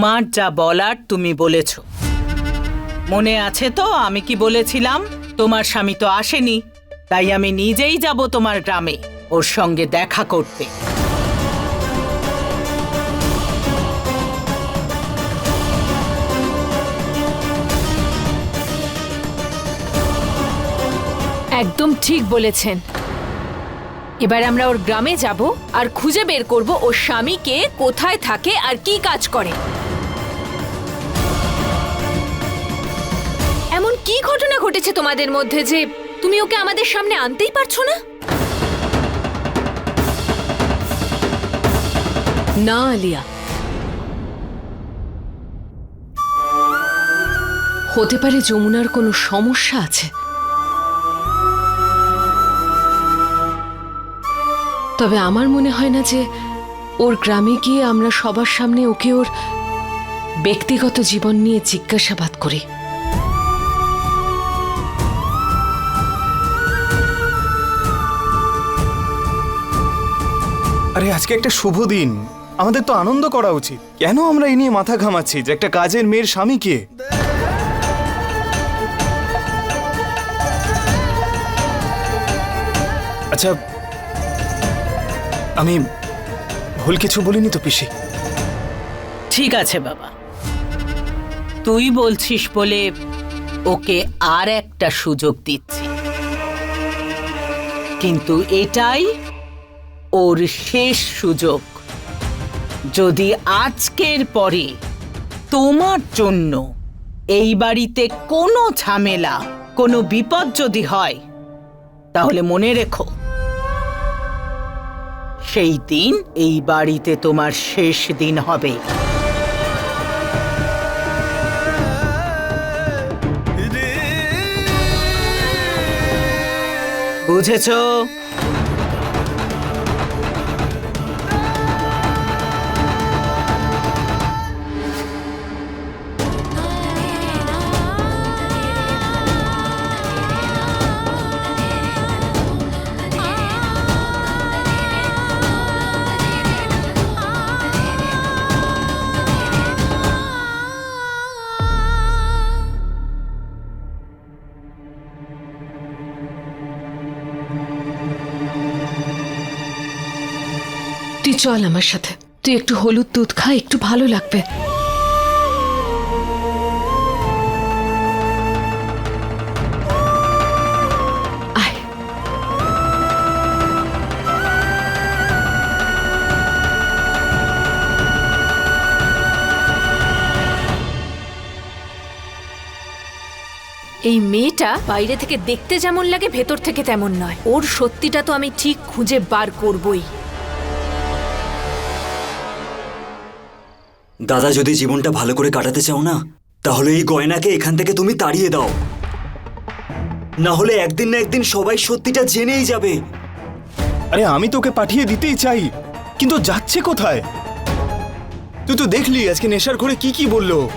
তোমার যা বলার তুমি বলেছ। মনে আছে তো আমি কি বলেছিলাম? তোমার স্বামী তো আসেনি, তাই আমি নিজেই যাব তোমার গ্রামে, ওর সঙ্গে দেখা করতে। একদম ঠিক বলেছেন। এবার আমরা ওর গ্রামে যাব আর খুঁজে বের করব ওর স্বামীকে কোথায় থাকে আর কি কাজ করে। কি ঘটনা ঘটেছে তোমাদের মধ্যে যে তুমি ওকে আমাদের সামনে আনতেই পারছ না? না, আলিয়া। হতে পারে যমুনার কোনো সমস্যা আছে। তবে আমার মনে হয় না যে ওর গ্রামে গিয়ে আমরা সবার সামনে ওকে ওর ব্যক্তিগত জীবন নিয়ে জিজ্ঞাসাবাদ করি। আরে, আজকে একটা শুভ দিন। আমাদের তো আনন্দ করা উচিত। কেন আমরা এই নিয়ে মাথা ঘামাচ্ছি? যে একটা কাজের মেয়ের স্বামীকে আচ্ছা আমি ভুল কিছু বলিনি তো, পিসি? ঠিক আছে, বাবা। তুই বলছিস বলে ওকে আর একটা সুযোগ দিচ্ছি। কিন্তু এটাই ওর শেষ সুযোগ যদি আজকের পরে তোমার জন্য এই বাড়িতে কোনো ঝামেলা কোনো বিপদ যদি হয় তাহলে মনে রেখো সেই দিন এই বাড়িতে তোমার শেষ দিন হবে বুঝেছ চল আমার সাথে। তুই একটু হলুদ দুধ খা, একটু ভালো লাগবে। এই মেয়েটা বাইরে থেকে দেখতে যেমন লাগে, ভেতর থেকে তেমন নয়। ওর সত্যিটা তো আমি ঠিক খুঁজে বার করবই। দাদা যদি জীবনটা ভালো করে কাটাতে চাও না তাহলে এই গয়নাকে এখান থেকে তুমি তাড়িয়ে দাও। না হলে একদিন না একদিন সবাই সত্যিটা জেনেই যাবে। আরে আমি তোকে পাঠিয়ে দিতেই চাই কিন্তু যাচ্ছে কোথায়? তুই তো দেখলি আজকে নেশার ঘরে কি কি বলল?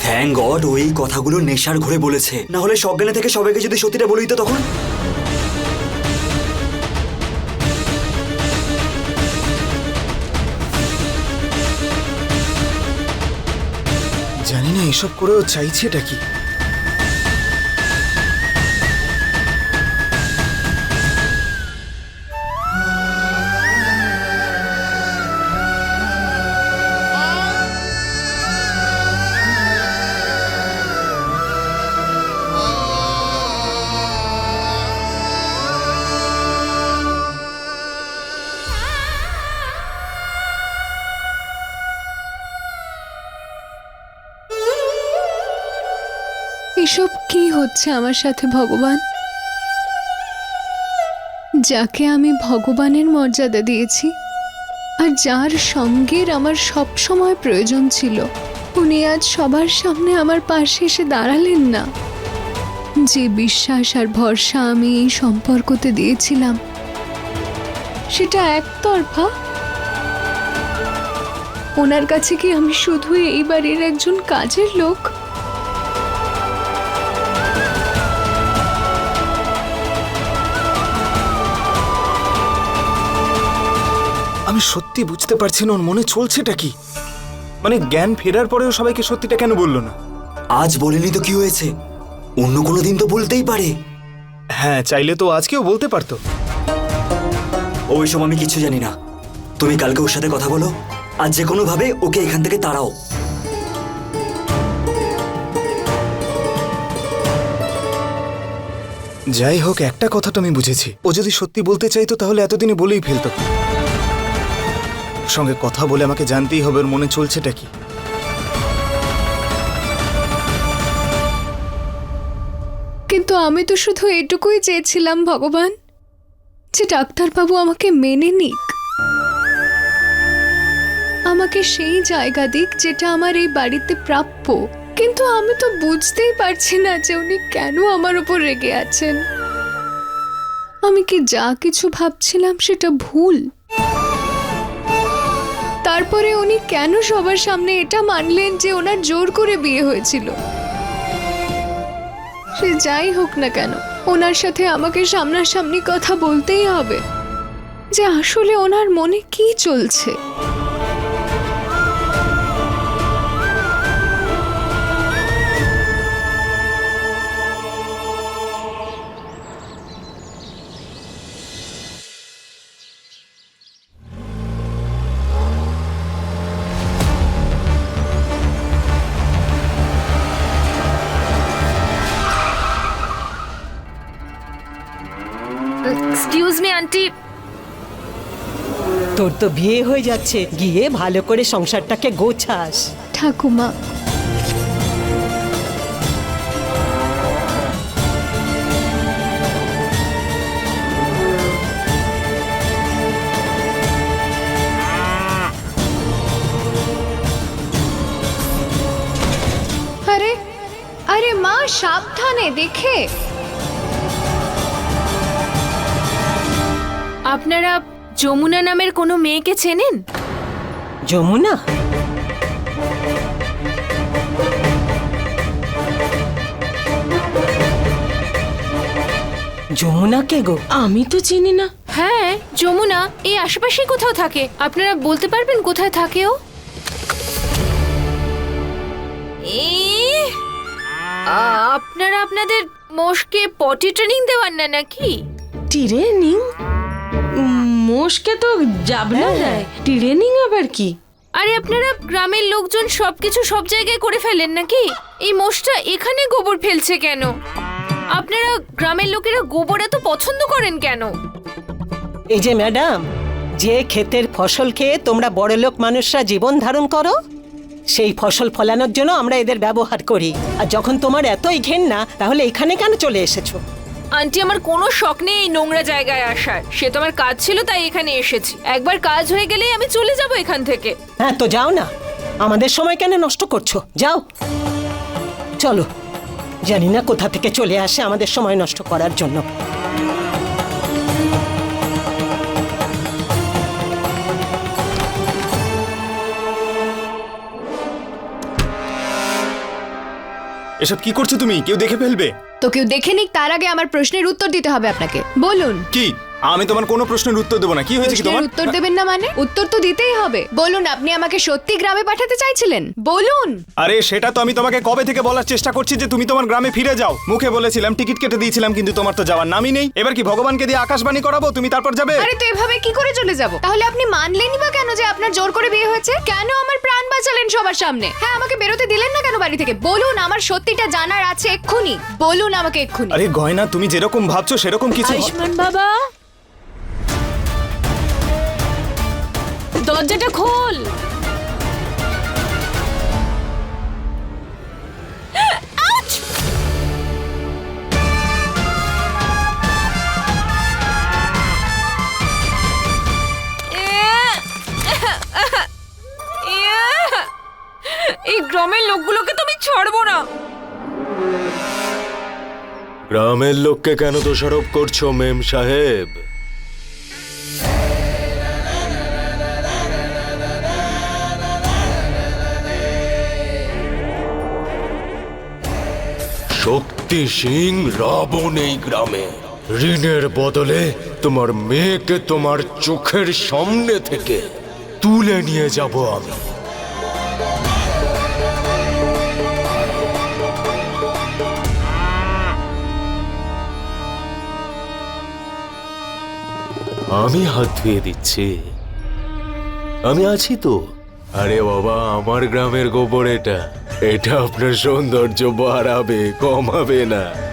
থ্যাংক গড ওই কথাগুলো নেশার ঘরে বলেছে। না হলে সজ্ঞানে থেকে সবাইকে যদি সত্যিটা বলে দিত তখন? এসব করেও চাইছেটা কি? এসব কি হচ্ছে আমার সাথে, ভগবান? যাকে আমি ভগবানের মর্যাদা দিয়েছি আর যার সঙ্গের আমার সব সময় প্রয়োজন ছিল, উনি আজ সবার সামনে আমার পাশে এসে দাঁড়ালেন না। যে বিশ্বাস আর ভরসা আমি এই সম্পর্কতে দিয়েছিলাম, সেটা একতরফা। ওনার কাছে কি আমি শুধুই এই বাড়ির একজন কাজের লোক? আমি সত্যি বুঝতে পারছি না ওর মনে চলছেটা কি? মানে জ্ঞান ফেরার পরেও সবাইকে সত্যিটা কেন বলল না? আজ বলেনি তো কি হয়েছে? অন্য কোনো দিন তো বলতেই পারে। হ্যাঁ চাইলে তো আজকেও বলতে পারতো। ওইসব আমি কিছু জানি না। তুমি কালকে ওর সাথে কথা বলো আর যে কোনো ভাবে ওকে এখান থেকে তাড়াও। যাই হোক একটা কথা তো আমি বুঝেছি। ও যদি সত্যি বলতে চাইতো তাহলে এতদিনে বলেই ফেলতো। সঙ্গে কথা বলে আমাকে জানতেই হবে, ওর মনে চলছেটা কি? কিন্তু আমি তো শুধু এটুকুই চেয়েছিলাম, ভগবান, যে ডাক্তারবাবু আমাকে মেনে নিক। আমাকে সেই জায়গা দিক যেটা আমার এই বাড়িতে প্রাপ্য। কিন্তু আমি তো বুঝতেই পারছি না যে উনি কেন আমার উপর রেগে আছেন। আমি কি যা কিছু ভাবছিলাম সেটা ভুল? তারপরে উনি কেন সবার সামনে এটা মানলেন যে ওনার জোর করে বিয়ে হয়েছিল? সে যাই হোক না কেন, ওনার সাথে আমাকে সামনাসামনি কথা বলতেই হবে। যে আসলে ওনার মনে কি চলছে? আন্টি। তোর তো বিয়ে হয়ে যাচ্ছে। গিয়ে ভালো করে সংসারটাকে গোছাস। ঠাকুমা। আরে আরে মা সাবধানে দেখে। আপনারা যমুনা নামের কোনো মেয়েকে চেনেন? যমুনা? যমুনা কে গো? আমি তো চিনি না। হ্যাঁ যমুনা এই আশেপাশেই কোথাও থাকে। আপনারা বলতে পারবেন কোথায় থাকে ও? এই, আপনারা আপনাদের মোষকে পটি ট্রেনিং দেওয়ান না নাকি? ট্রেনিং মোষকে তো যাবনা দেয়। ট্রেনিং আবার কি? আরে আপনারা গ্রামের লোকজন সবকিছু সব জায়গায় করে ফেলেন নাকি? এই মোষটা এখানে গোবর ফেলছে কেন? আপনারা গ্রামের লোকেরা গোবর এত পছন্দ করেন কেন? এই যে ম্যাডাম যে ক্ষেতের ফসল খেয়ে তোমরা বড়লোক মানুষরা জীবন ধারণ করো সেই ফসল ফলানোর জন্য আমরা এদের ব্যবহার করি। আর যখন তোমার এতই ঘেন্না তাহলে এখানে কেন চলে এসেছ? আন্টি আমার কোনো শখ নেই এই নোংরা জায়গায় আসার। সে তো আমার কাজ ছিল তাই এখানে এসেছি। একবার কাজ হয়ে গেলেই আমি চলে যাব এখান থেকে। হ্যাঁ তো যাও না। আমাদের সময় কেন নষ্ট করছ? যাও। চলো। জানি না কোথা থেকে চলে আসে আমাদের সময় নষ্ট করার জন্য। এসব কি করছ তুমি? কেউ দেখে ফেলবে? তো কেউ দেখে নিক তার আগে আমার প্রশ্নের উত্তর দিতে হবে আপনাকে। বলুন। কি? আমি তোমার কোনো প্রশ্নের উত্তর দেবো না। কি হয়েছে কি প্রশ্নের তোমার? উত্তর দেবেন না মানে? উত্তর তো দিতেই হবে। বলুন আপনি আমাকে সত্যি গ্রামে পাঠাতে চাইছিলেন? বলুন! আরে সেটা তো আমি তোমাকে কবে থেকে বলার চেষ্টা করছি যে তুমি তোমার গ্রামে ফিরে যাও। মুখে বলেছিলাম টিকিট কেটে দিয়েছিলাম কিন্তু তোমার তো যাওয়ার নামই নেই। এবার কি ভগবানকে দিয়ে আকাশবাণী করাবো? তুমি তারপর যাবে? আরে তো এভাবে কি করে চলে যাব? তাহলে আপনি মানলেনই বা কেন যে আপনার জোর করে বিয়ে হয়েছে? কেন আমার প্রাণ বাঁচালেন সবার সামনে? হ্যাঁ আমাকে বেরোতে দিলেন না কেন বাড়ি থেকে? বলুন আমার সত্যিটা জানার আছে এক্ষুনি। বলুন আমাকে এক্ষুনি। আরে গয়না তুমি যেরকম ভাবছ সেরকম কিছু আয়ুষ্মান বাবা? দরজাটা খোল। এই গ্রামের লোকগুলোকে তো আমি ছাড়বো না। গ্রামের লোককে কেন দোষারোপ করছ মেম সাহেব? শক্তি সিং রাবণ এই গ্রামে। ঋণের বদলে তোমার মেয়েকে তোমার চোখের সামনে থেকে তুলে নিয়ে যাব আমি। আমি হাত ধুয়ে দিচ্ছি। আমি আছি তো। আরে বাবা আমার গ্রামের গোবর এটা। এটা আপনার সৌন্দর্য বাড়াবে কমাবে না।